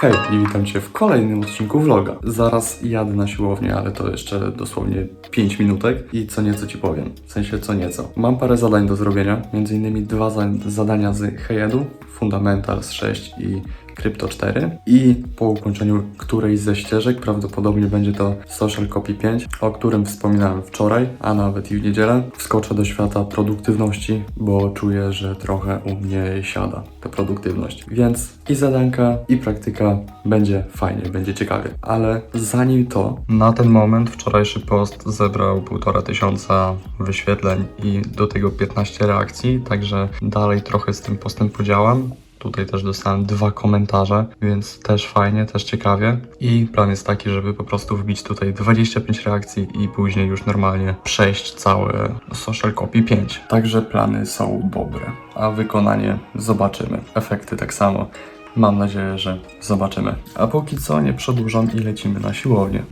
Hej i witam Cię w kolejnym odcinku vloga. Zaraz jadę na siłownię, ale to jeszcze dosłownie 5 minutek i co nieco Ci powiem. W sensie co nieco. Mam parę zadań do zrobienia, między innymi dwa za zadania z Heyedu, Fundamentals 6 i Crypto 4 i po ukończeniu którejś ze ścieżek, prawdopodobnie będzie to Social Copy 5, o którym wspominałem wczoraj, a nawet i w niedzielę, wskoczę do świata produktywności, bo czuję, że trochę u mnie siada ta produktywność. Więc i zadanka, i praktyka będzie fajnie, będzie ciekawie. Ale zanim to, na ten moment wczorajszy post zebrał półtora tysiąca wyświetleń i do tego 15 reakcji, także dalej trochę z tym postem podziałam. Tutaj też dostałem dwa komentarze, więc też fajnie, też ciekawie. I plan jest taki, żeby po prostu wbić tutaj 25 reakcji i później już normalnie przejść całe Social Copy 5. Także plany są dobre, a wykonanie zobaczymy. Efekty tak samo. Mam nadzieję, że zobaczymy. A póki co nie przedłużam i lecimy na siłownię.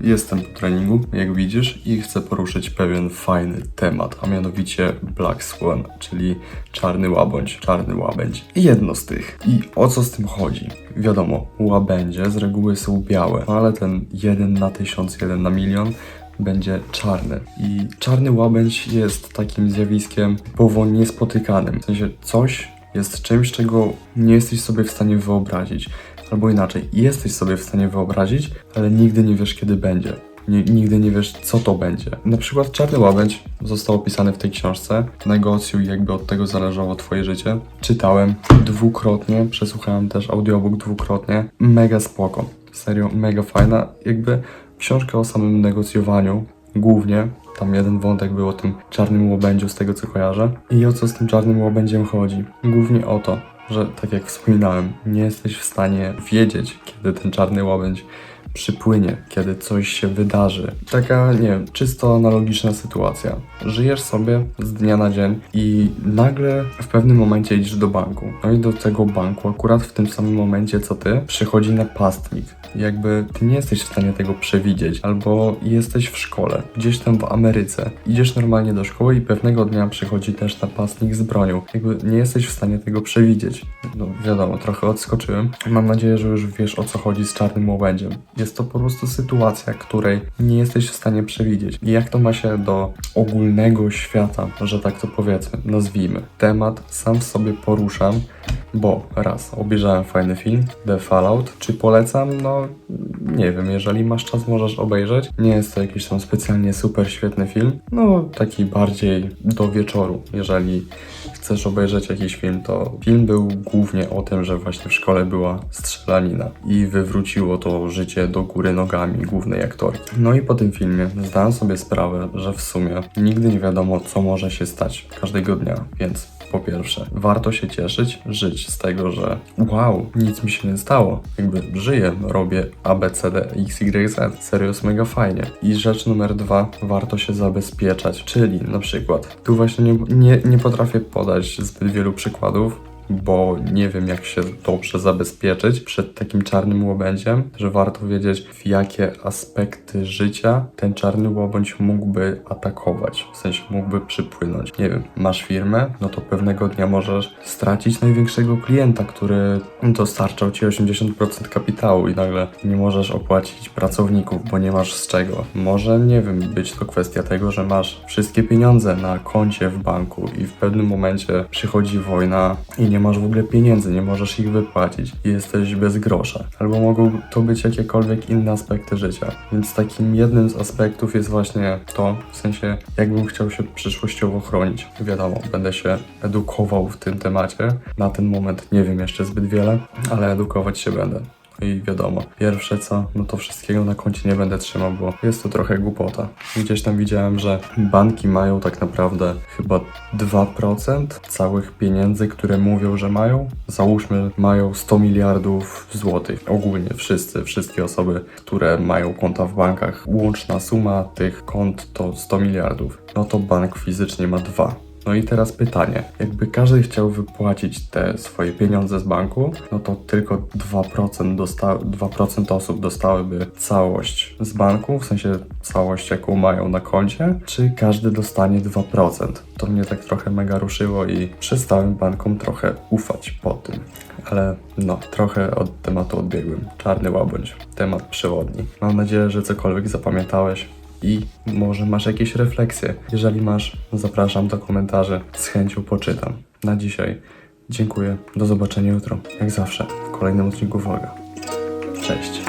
Jestem po treningu, jak widzisz, i chcę poruszyć pewien fajny temat, a mianowicie Black Swan, czyli czarny łabędź, czarny łabędź. Jedno z tych. I o co z tym chodzi? Wiadomo, łabędzie z reguły są białe, ale ten jeden na tysiąc, jeden na milion będzie czarny. I czarny łabędź jest takim zjawiskiem typowo niespotykanym. W sensie coś jest czymś, czego nie jesteś sobie w stanie wyobrazić. Albo inaczej, jesteś sobie w stanie wyobrazić, ale nigdy nie wiesz, kiedy będzie. Nigdy nie wiesz, co to będzie. Na przykład Czarny Łabędź został opisany w tej książce. Negocjuj, jakby od tego zależało Twoje życie. Czytałem dwukrotnie, przesłuchałem też audiobook dwukrotnie. Mega spoko. Serio, mega fajna. Jakby książka o samym negocjowaniu, głównie. Tam jeden wątek był o tym czarnym łobędziu, z tego co kojarzę. I o co z tym czarnym łobędziem chodzi? Głównie o to, że tak jak wspominałem, nie jesteś w stanie wiedzieć, kiedy ten czarny łabędź przypłynie, kiedy coś się wydarzy. Taka, nie wiem, czysto analogiczna sytuacja. Żyjesz sobie z dnia na dzień i nagle w pewnym momencie idziesz do banku. No i do tego banku, akurat w tym samym momencie co ty, przychodzi napastnik. Jakby ty nie jesteś w stanie tego przewidzieć, albo jesteś w szkole, gdzieś tam w Ameryce. Idziesz normalnie do szkoły i pewnego dnia przychodzi też napastnik z bronią. Jakby nie jesteś w stanie tego przewidzieć. No wiadomo, trochę odskoczyłem. Mam nadzieję, że już wiesz o co chodzi z czarnym łabędziem. Jest to po prostu sytuacja, której nie jesteś w stanie przewidzieć. I jak to ma się do ogólnego świata, że tak to powiedzmy, nazwijmy. Temat sam w sobie poruszam, bo raz, obejrzałem fajny film, The Fallout. Czy polecam? No, nie wiem, jeżeli masz czas, możesz obejrzeć. Nie jest to jakiś tam specjalnie super świetny film. No, taki bardziej do wieczoru. Jeżeli chcesz obejrzeć jakiś film, to film był głównie o tym, że właśnie w szkole była strzelanina i wywróciło to życie do góry nogami głównej aktorki. No i po tym filmie zdałem sobie sprawę, że w sumie nigdy nie wiadomo, co może się stać każdego dnia, więc po pierwsze, warto się cieszyć, żyć z tego, że wow, nic mi się nie stało. Jakby żyję, robię A, B, C, D, X, Y, Z. Serio jest mega fajnie. I rzecz numer dwa, warto się zabezpieczać. Czyli na przykład, tu właśnie nie, nie, nie potrafię podać zbyt wielu przykładów, bo nie wiem, jak się dobrze zabezpieczyć przed takim czarnym łobędziem, że warto wiedzieć, w jakie aspekty życia ten czarny łobędź mógłby atakować, w sensie mógłby przypłynąć. Nie wiem, masz firmę, no to pewnego dnia możesz stracić największego klienta, który dostarczał ci 80% kapitału i nagle nie możesz opłacić pracowników, bo nie masz z czego. Może, nie wiem, być to kwestia tego, że masz wszystkie pieniądze na koncie w banku i w pewnym momencie przychodzi wojna i nie masz w ogóle pieniędzy, nie możesz ich wypłacić i jesteś bez grosza. Albo mogą to być jakiekolwiek inne aspekty życia. Więc takim jednym z aspektów jest właśnie to, w sensie jakbym chciał się przyszłościowo chronić. Wiadomo, będę się edukował w tym temacie. Na ten moment nie wiem jeszcze zbyt wiele, ale edukować się będę. I wiadomo, pierwsze co, no to wszystkiego na koncie nie będę trzymał, bo jest to trochę głupota. Gdzieś tam widziałem, że banki mają tak naprawdę chyba 2% całych pieniędzy, które mówią, że mają. Załóżmy, mają 100 miliardów złotych. Ogólnie wszyscy, wszystkie osoby, które mają konta w bankach, łączna suma tych kont to 100 miliardów. No to bank fizycznie ma 2. No i teraz pytanie, jakby każdy chciał wypłacić te swoje pieniądze z banku, no to tylko 2%, dosta 2% osób dostałyby całość z banku, w sensie całość jaką mają na koncie, czy każdy dostanie 2%. To mnie tak trochę mega ruszyło i przestałem bankom trochę ufać po tym. Ale no, trochę od tematu odbiegłem. Czarny łabędź, temat przewodni. Mam nadzieję, że cokolwiek zapamiętałeś i może masz jakieś refleksje. Jeżeli masz, zapraszam do komentarzy. Z chęcią poczytam. Na dzisiaj dziękuję. Do zobaczenia jutro. Jak zawsze w kolejnym odcinku Vloga. Cześć.